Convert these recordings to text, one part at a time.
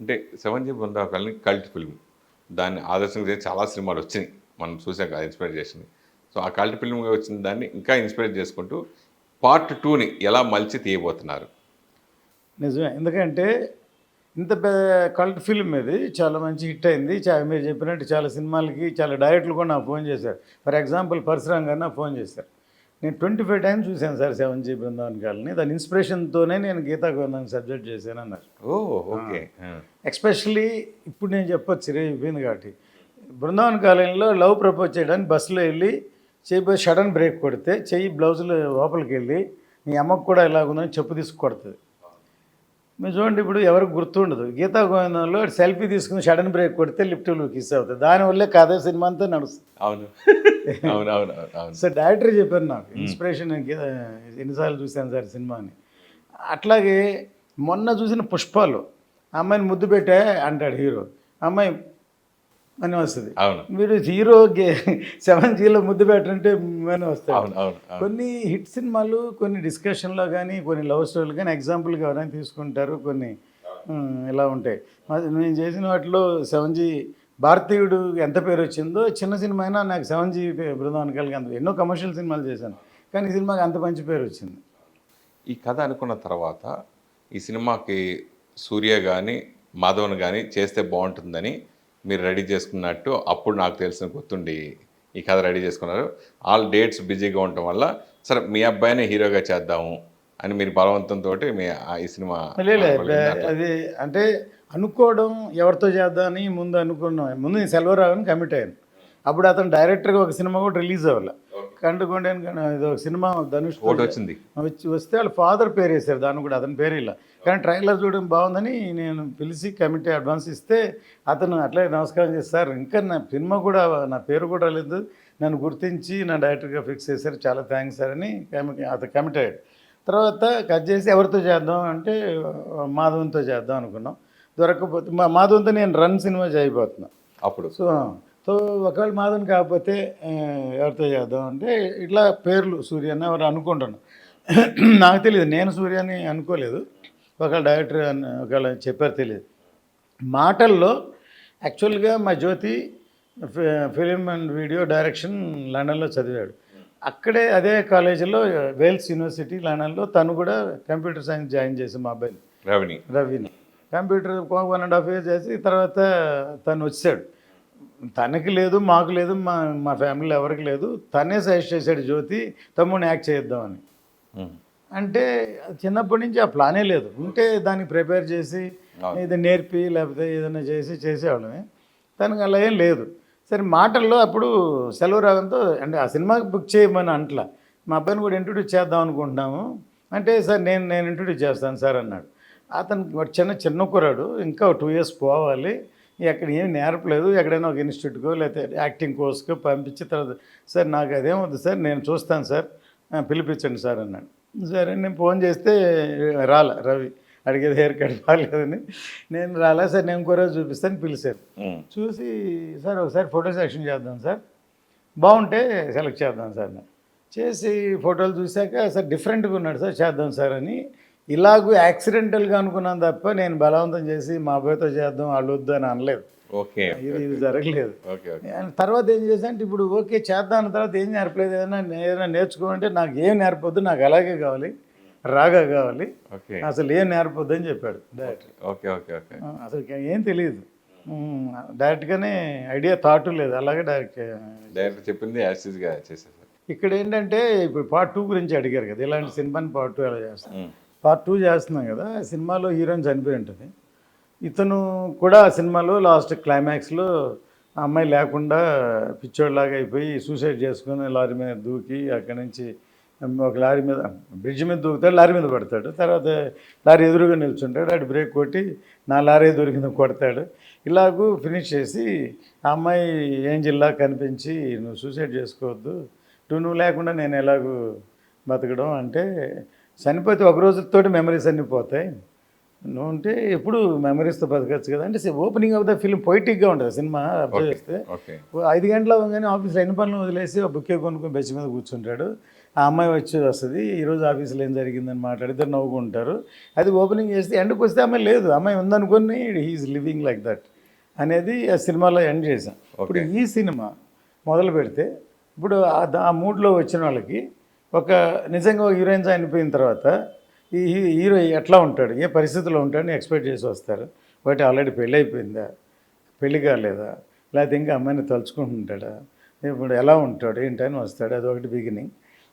అంటే seven G బృందావకాలని cult film. దాన్ని ఆదర్శంగా చేసి చాలా సినిమాలు వచ్చినాయి. మనం చూసాక ఇన్స్పైర్ చేసింది. సో ఆ కల్ట్ ఫిల్మ్గా వచ్చిన దాన్ని ఇంకా ఇన్స్పైర్ చేసుకుంటూ పార్ట్ టూని ఎలా మలిచి తీయబోతున్నారు? నిజమే. ఎందుకంటే ఇంత పెద్ద కల్ట్ ఫిల్మ్ ఇది. చాలా మంచి హిట్ అయింది. మీరు చెప్పినట్టు చాలా సినిమాలకి చాలా డైరెక్టర్లు కూడా నాకు ఫోన్ చేశారు. ఫర్ ఎగ్జాంపుల్ పరశురామ్ గారు నాకు ఫోన్ చేశారు. నేను ట్వంటీ ఫైవ్ టైమ్స్ చూశాను sir seven G Brindavan colony. దాని ఇన్స్పిరేషన్తోనే నేను గీతా గోవిందం సబ్జెక్ట్ చేశాను అన్నారు. ఓ ఓకే. ఎక్స్పెషల్లీ ఇప్పుడు నేను చెప్పొచ్చు రే అయిపోయింది కాబట్టి. బృందావన్ కాలనీలో లవ్ ప్రపోజ్ చేయడానికి బస్సులో వెళ్ళి చేయి సడన్ బ్రేక్ కొడితే చెయ్యి బ్లౌజులు లోపలికి వెళ్ళి మీ అమ్మకు కూడా ఇలాగుందని చెప్పు తీసుకు కొడుతుంది. మీరు చూడండి ఇప్పుడు ఎవరికి గుర్తుండదు. గీతా గోవిందంలో సెల్ఫీ తీసుకుని సడన్ బ్రేక్ కొడితే లిఫ్ట్లో కిస్ అవుతుంది. దానివల్లే కథ సినిమా అంతా నడుస్తుంది. అవును. అవును అవును అవును అవును. సార్ డైరెక్టర్ చెప్పారు నాకు ఇన్స్పిరేషన్ ఎన్నిసార్లు చూశాను సార్ సినిమాని. అట్లాగే మొన్న చూసిన పుష్పాలు అమ్మాయిని ముద్దు పెట్టే అంటాడు హీరో. అమ్మాయి అని వస్తుంది. అవును. మీరు హీరో సెవెన్ జీలో ముద్దు పెట్టంటే అని వస్తాడు అవును అవును కొన్ని హిట్ సినిమాలు కొన్ని డిస్కషన్లో కానీ కొన్ని లవ్ స్టోరీలు కానీ ఎగ్జాంపుల్గా ఎవరైనా తీసుకుంటారు కొన్ని ఇలా ఉంటాయి. నేను చేసిన వాటిలో సెవెన్ జీ భారతీయుడు ఎంత పేరు వచ్చిందో చిన్న సినిమా అయినా నాకు సెవెన్ జీ బృందావన్ కలిగి అంత ఎన్నో కమర్షియల్ సినిమాలు చేశాను. కానీ ఈ సినిమాకి అంత మంచి పేరు వచ్చింది. ఈ కథ అనుకున్న తర్వాత ఈ సినిమాకి సూర్య కానీ మాధవన్ కానీ చేస్తే బాగుంటుందని మీరు రెడీ చేసుకున్నట్టు అప్పుడు నాకు తెలిసిన గుర్తుండి ఈ కథ రెడీ చేసుకున్నారు. ఆల్ డేట్స్ బిజీగా ఉండటం వల్ల సరే మీ అబ్బాయినే హీరోగా చేద్దాము అని మీరు బలవంతంతో మీ ఆ- ఈ సినిమా అది అంటే అనుకోవడం ఎవరితో చేద్దామని ముందు అనుకున్నాం. ముందు నేను సెల్వరావుని కమిట్ అయ్యాను. అప్పుడు అతను డైరెక్టర్గా ఒక సినిమా కూడా రిలీజ్ అవ్వాలి. కంటుకోండి ఇది ఒక సినిమా ధనుష్ వచ్చింది. వచ్చి వస్తే వాళ్ళ ఫాదర్ పేరు వేశారు దాన్ని కూడా అతని పేరు ఇలా. కానీ ట్రైలర్ చూడడం బాగుందని నేను పిలిచి కమిటీ అడ్వాన్స్ ఇస్తే అతను అట్లే నమస్కారం చేస్తారు ఇంకా నా సినిమా కూడా నా పేరు కూడా రాలేదు. నన్ను గుర్తించి నా డైరెక్టర్గా ఫిక్స్ చేశారు. చాలా థ్యాంక్స్ సార్ అని కమిటీ అతను కమిట్ అయ్యాడు. తర్వాత కట్ చేసి ఎవరితో చేద్దాం అంటే మాధవంతో చేద్దాం అనుకున్నాం. దొరకకపోతే మా మాధవంతో నేను రన్ సినిమా చేయబోతున్నా. అప్పుడు? సో సో ఒకవేళ మాధవన్ కాకపోతే ఎవరితో చేద్దాం అంటే ఇట్లా పేర్లు సూర్య అని ఎవరు అనుకుంటాను. నాకు తెలియదు నేను సూర్య అని అనుకోలేదు. ఒకవేళ డైరెక్టర్ అని ఒకవేళ చెప్పారు తెలియదు. మాటల్లో యాక్చువల్గా మా Jyothi film and video direction లండన్లో చదివాడు. అక్కడే అదే కాలేజీలో వేల్స్ యూనివర్సిటీ లండన్లో తను కూడా కంప్యూటర్ సైన్స్ జాయిన్ చేసి మా అబ్బాయిని. రవిని. రవిని. Computer one and half year చేసి తర్వాత తను వచ్చాడు. తనకి లేదు మాకు లేదు మా మా ఫ్యామిలీలో ఎవరికి లేదు. తనే సజెస్ట్ చేశాడు జ్యోతి తమ్ముడిని యాక్ట్ చేద్దామని. అంటే చిన్నప్పటి నుంచి ఆ ప్లానే లేదు. ఉంటే దానికి ప్రిపేర్ చేసి. ఇది నేర్పి లేకపోతే ఏదైనా చేసి చేసేవాళ్ళమే. తనకు అలా ఏం లేదు. సరే మాటల్లో అప్పుడు సెలవు రావడంతో అంటే ఆ సినిమాకి బుక్ చేయమని అంట్లా. మా అబ్బాయిని కూడా ఇంట్రొడ్యూస్ చేద్దాం అనుకుంటున్నాము. అంటే సార్ నేను నేను ఇంట్రొడ్యూస్ చేస్తాను సార్ అన్నాడు. అతను చిన్న చిన్న కుర్రాడు. ఇంకా టూ ఇయర్స్ పోవాలి. ఎక్కడ ఏం నేర్పలేదు ఎక్కడైనా ఒక ఇన్స్టిట్యూట్కో లేకపోతే యాక్టింగ్ కోర్స్కో పంపించి తర్వాత సార్ నాకు అదేం వద్దు సార్ నేను చూస్తాను సార్ పిలిపించండి సార్ అన్నాడు సరే నేను ఫోన్ చేస్తే రాలే రవి అడిగేది హెయిర్ కట్ బాగాలేదని నేను రాలే సార్ నేను ఇంకో రోజు చూపిస్తాను పిలిచారు ఉమ్. చూసి సార్ ఒకసారి ఫోటో సెక్షన్ చేద్దాం సార్ బాగుంటే సెలెక్ట్ చేద్దాం సార్. చేసి ఫోటోలు చూశాక సార్ డిఫరెంట్గా ఉన్నాడు సార్ చేద్దాం సార్ అని ఇలాగూ యాక్సిడెంటల్గా అనుకున్నాను తప్ప నేను బలవంతం చేసి మా అబ్బాయితో చేద్దాం వాళ్ళు వద్దు అని అనలేదు. ఓకే. ఇది ఇది జరగలేదు. Okay okay. అండ్ తర్వాత ఏం చేశానంటే ఇప్పుడు ఓకే చేద్దాం అన్న తర్వాత ఏం నేర్పలేదు. ఏదైనా ఏదైనా నేర్చుకోమంటే నాకు ఏం నేర్పొద్దు నాకు అలాగే కావాలి రాగా కావాలి. ఓకే. అసలు ఏం నేర్పొద్దు అని చెప్పాడు డైరెక్టర్ ఓకే ఓకే ఓకే. అసలు ఏం తెలియదు డైరెక్ట్గానే ఐడియా థాట్ లేదు. అలాగే డైరెక్ట్ డైరెక్టర్ చెప్పింది యాసిస్గా చేసేసారు. ఇక్కడ ఏంటంటే ఇప్పుడు పార్ట్ టూ గురించి అడిగారు కదా ఇలాంటి సినిమాని పార్ట్ టూ ఎలా చేస్తాం ఉమ్. పార్ట్ టూ చేస్తున్నాం కదా ఆ సినిమాలో హీరోయిన్ చనిపోయి ఉంటుంది. ఇతను కూడా ఆ సినిమాలో లాస్ట్ క్లైమాక్స్లో ఆ అమ్మాయి లేకుండా పిచ్చోడ్లాగా అయిపోయి సూసైడ్ చేసుకుని లారీ మీద దూకి అక్కడి నుంచి ఒక లారీ మీద బ్రిడ్జ్ మీద దూకుతాడు లారీ మీద పడతాడు. తర్వాత లారీ ఎదురుగా నిల్చుంటాడు. అటు బ్రేక్ కొట్టి నా లారీ దొరికింది కొడతాడు. ఇలాగూ ఫినిష్ చేసి ఆ అమ్మాయి ఏంజిల్లా కనిపించి నువ్వు సూసైడ్ చేసుకోవద్దు. నువ్వు నువ్వు లేకుండా నేను ఎలాగూ బతకడం అంటే చనిపోతే ఒక రోజుతోటి మెమరీస్ అన్నీ పోతాయి. నువ్వు ఉంటే ఎప్పుడు మెమరీస్తో బతకచ్చు కదా. అంటే ఓపెనింగ్ ఆఫ్ ద ఫిల్మ్ పొయిటిక్గా ఉంటుంది. సినిమా అబ్జర్వ్ చేస్తే ఐదు గంటల కానీ ఆఫీస్లో ఎన్ని పనులు వదిలేసి ఆ బుక్కే కొనుక్కొని బెచ్ మీద కూర్చుంటాడు. ఆ అమ్మాయి వచ్చి వస్తుంది ఈరోజు ఆఫీస్లో ఏం జరిగిందని మాట్లాడితే నవ్వుకుంటారు. అది ఓపెనింగ్ చేస్తే ఎండ్కి వస్తే అమ్మాయి లేదు అమ్మాయి ఉందనుకుని హీఈస్ లివింగ్ లైక్ దట్ అనేది ఆ సినిమాలో ఎండ్ చేశాం. ఇప్పుడు ఈ సినిమా మొదలు పెడితే ఇప్పుడు ఆ- ఆ మూడ్లో వచ్చిన వాళ్ళకి ఒక నిజంగా ఒక హీరోయిన్ అయిపోయిన తర్వాత ఈ హీ- హీరో ఎట్లా ఉంటాడు? ఏ పరిస్థితిలో ఉంటాడని ఎక్స్పెక్ట్ చేసి వస్తారు. బట్ ఆల్రెడీ పెళ్ళి అయిపోయిందా? పెళ్ళి కాలేదా? లేకపోతే ఇంకా అమ్మాయిని తలుచుకుంటుంటాడా? ఇప్పుడు ఎలా ఉంటాడు? ఏంటని వస్తాడు. అదొకటి బిగినింగ్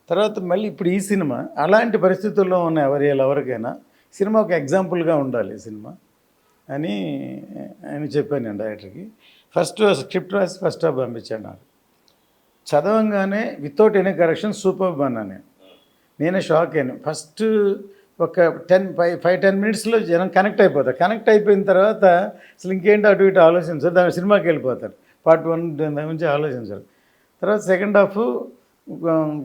తర్వాత మళ్ళీ ఇప్పుడు ఈ సినిమా అలాంటి పరిస్థితుల్లో ఉన్న ఎవరి ఎవరికైనా సినిమా ఒక ఎగ్జాంపుల్గా ఉండాలి సినిమా అని ఆయన చెప్పాను నేను డైరెక్టర్కి ఫస్ట్ స్క్రిప్ట్ రాసి ఫస్ట్ హాఫ్ పంపించాను నాకు. చదవంగానే వితౌట్ ఎనీ కరెక్షన్ సూపర్ అన్నా నేను నేనే షాక్ అయ్యాను. ఫస్ట్ ఒక టెన్ ఫైవ్ ఫైవ్ టెన్ మినిట్స్లో జనం కనెక్ట్ అయిపోతారు. కనెక్ట్ అయిపోయిన తర్వాత అసలు ఇంకేంటి అటు ఇటు ఆలోచించరు. దాని సినిమాకి వెళ్ళిపోతారు. పార్ట్ వన్ దాని గురించి ఆలోచించరు. తర్వాత సెకండ్ హాఫ్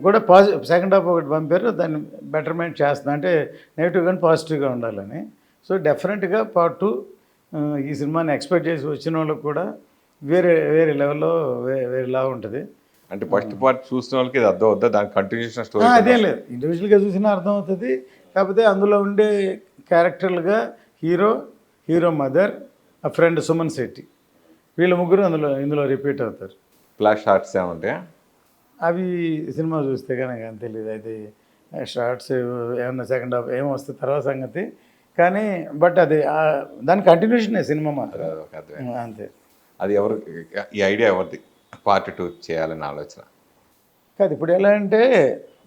కూడా పాజిటివ్ సెకండ్ హాఫ్ ఒకటి పంపారు. దాన్ని బెటర్మెంట్ చేస్తున్నా. అంటే నెగిటివ్ కానీ పాజిటివ్గా ఉండాలని. సో డెఫినెట్గా పార్ట్ టూ ఈ సినిమాని ఎక్స్పెక్ట్ చేసి వచ్చిన వాళ్ళకి కూడా వేరే వేరే లెవెల్లో వేరే వేరేలా ఉంటుంది. అంటే ఫస్ట్ పార్ట్ చూసిన వాళ్ళకి ఇది అర్థం వద్దా దాని కంటిన్యూషన్ స్టోరీ అదేం లేదు. ఇండివిజువల్గా చూసినా అర్థమవుతుంది కాకపోతే అందులో ఉండే క్యారెక్టర్లుగా హీరో హీరో మదర్ ఆ ఫ్రెండ్ సుమన్ శెట్టి. వీళ్ళ ముగ్గురు అందులో ఇందులో రిపీట్ అవుతారు. ఫ్లాష్ షార్ట్స్ ఏమైనా ఉంటాయా? అవి సినిమా చూస్తే కనుక అని తెలియదు అయితే షార్ట్స్ ఏమన్నా సెకండ్ హాఫ్ ఏమో వస్తే తర్వాత సంగతి. కానీ బట్ అది దాని కంటిన్యూషనే సినిమా మాత్రం. అంతే. అది ఎవరు ఈ ఐడియా ఎవరిది? పార్ట్ టూ చేయాలని ఆలోచన. కాదు ఇప్పుడు ఎలా అంటే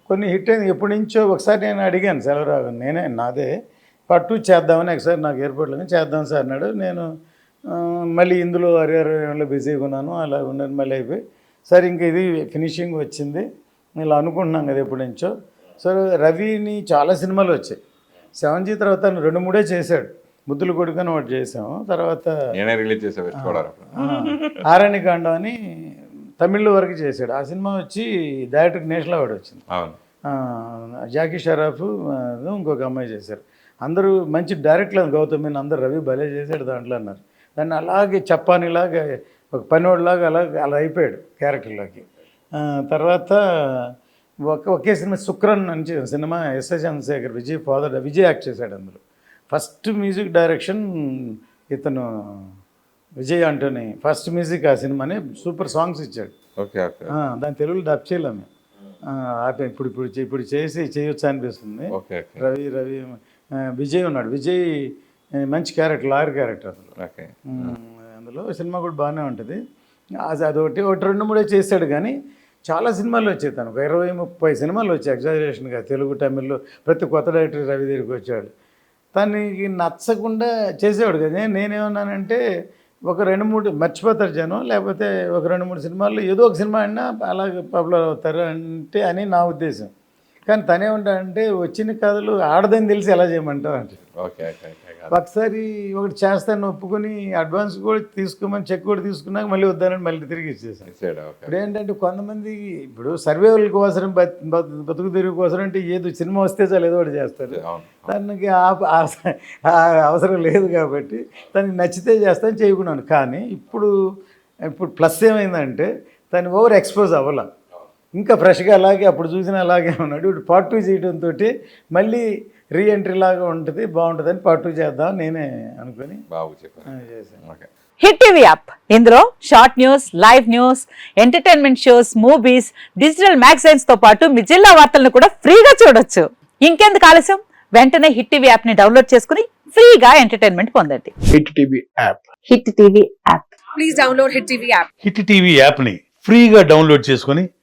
కొన్ని హిట్ అయింది. ఎప్పటి నుంచో ఒకసారి నేను అడిగాను సెలవురావు నేనే నాదే. పార్ట్ టూ చేద్దామని ఒకసారి నాకు ఎయిర్పోర్ట్లో చేద్దాం సార్ అన్నాడు. నేను మళ్ళీ ఇందులో అరియర్లో బిజీగా ఉన్నాను. అలా ఉన్నాను మళ్ళీ అయిపోయి. సరే ఇంక ఇది ఫినిషింగ్ వచ్చింది. ఇలా అనుకుంటున్నాం కదా ఎప్పటి నుంచో. సరే రవిని చాలా సినిమాలు వచ్చాయి. సెవెన్ జీ తర్వాత రెండు మూడే చేశాడు. ముద్దులు కొడుకుని ఒకటి చేసాము తర్వాత నేనే రిలీజ్ ఆరణికాండం అని తమిళ్ వరకు చేశాడు. ఆ సినిమా వచ్చి డైరెక్టర్ నేషనల్ అవార్డు వచ్చింది. జాకీ షరాఫ్ ఇంకొక అమ్మాయి చేశారు. అందరూ మంచి డైరెక్టర్ గౌతమ్ అందరు రవి భలే చేశాడు దాంట్లో అన్నారు. దాన్ని అలాగే చప్పానిలాగా ఒక పనివాడిలాగా అలా అలా అయిపోయాడు క్యారెక్టర్లోకి. తర్వాత ఒక ఒకే సినిమా శుక్రన్ నుంచి cinema SS Chandrasekhar Vijay father Vijay act చేశాడు అందులో. ఫస్ట్ మ్యూజిక్ డైరెక్షన్ ఇతను విజయ్ అంటోని ఫస్ట్ మ్యూజిక్ ఆ సినిమాని సూపర్ సాంగ్స్ ఇచ్చాడు. Okay okay. దాని తెలుగులో డబ్ చేయలేము ఆపే ఇప్పుడు ఇప్పుడు ఇప్పుడు చేసి చేయొచ్చు అనిపిస్తుంది. రవి రవి విజయ్ ఉన్నాడు. విజయ్ మంచి క్యారెక్టర్ లాయర్ క్యారెక్టర్ అందులో అందులో సినిమా కూడా బాగానే ఉంటుంది. అది అదొకటి ఒకటి రెండు మూడే చేశాడు కానీ చాలా సినిమాలు వచ్చాయి తను ఒక ఇరవై ముప్పై సినిమాలు వచ్చాయి. ఎగ్జాజరేషన్గా తెలుగు తమిళ్ళో ప్రతి కొత్త డైరెక్టర్ రవి దగ్గరికి వచ్చాడు. తనకి నచ్చకుండా చేసేవాడు కదా. నేను- నేనేమన్నానంటే ఒక రెండు మూడు మర్చిపోతారు జనం లేకపోతే ఒక రెండు మూడు సినిమాల్లో ఏదో ఒక సినిమా అయినా అలాగే పాపులర్ అవుతారు అంటే అని నా ఉద్దేశం. కానీ తనే ఉంటాడంటే వచ్చిన కథలు ఆడదని తెలిసి ఎలా చేయమంటావు అంటే ఓకే ఓకే. ఒకసారి ఒకటి చేస్తాను ఒప్పుకొని అడ్వాన్స్ కూడా తీసుకోమని చెక్ కూడా తీసుకున్నాక మళ్ళీ వద్దానని మళ్ళీ తిరిగి ఇచ్చేసాను ఇప్పుడు ఏంటంటే కొంతమంది ఇప్పుడు సర్వేవల్ కోసం బత్- బత్- బతుకు తెరుగు కోసం అంటే ఏదో సినిమా వస్తే చాలు ఏదో ఒకటి చేస్తారు. ఆ అవసరం లేదు కాబట్టి తనకి నచ్చితే చేస్తాను చేయకున్నాను కానీ ఇప్పుడు ఇప్పుడు ప్లస్ ఏమైందంటే తను ఓవర్ ఎక్స్పోజ్ అవ్వాల. ఇంకా ఫ్రెష్గా అలాగే అప్పుడు చూసిన అలాగే ఉన్నాడు. ఇప్పుడు పార్ట్ టూ చేయడంతో మళ్ళీ రీ ఎంట్రీ లాగా ఉంటుంది బాగుంటుందని పార్ట్ టూ చేద్దాం నేనే అనుకుని బాబు చెప్పాను. Hit TV app. ఇందులో short news live news entertainment shows movies digital మ్యాగజైన్స్తో పాటు మీ జిల్లా వార్తలను కూడా ఫ్రీగా చూడొచ్చు. ఇంకెందుకు ఆలస్యం? వెంటనే హిట్ టీవీ యాప్ని డౌన్లోడ్ చేసుకుని ఫ్రీగా ఎంటర్టైన్మెంట్ పొందండి. Hit TV app. Hit TV app. Please download Hit TV app. Hit TV యాప్ని ఫ్రీగా డౌన్లోడ్ చేసుకొని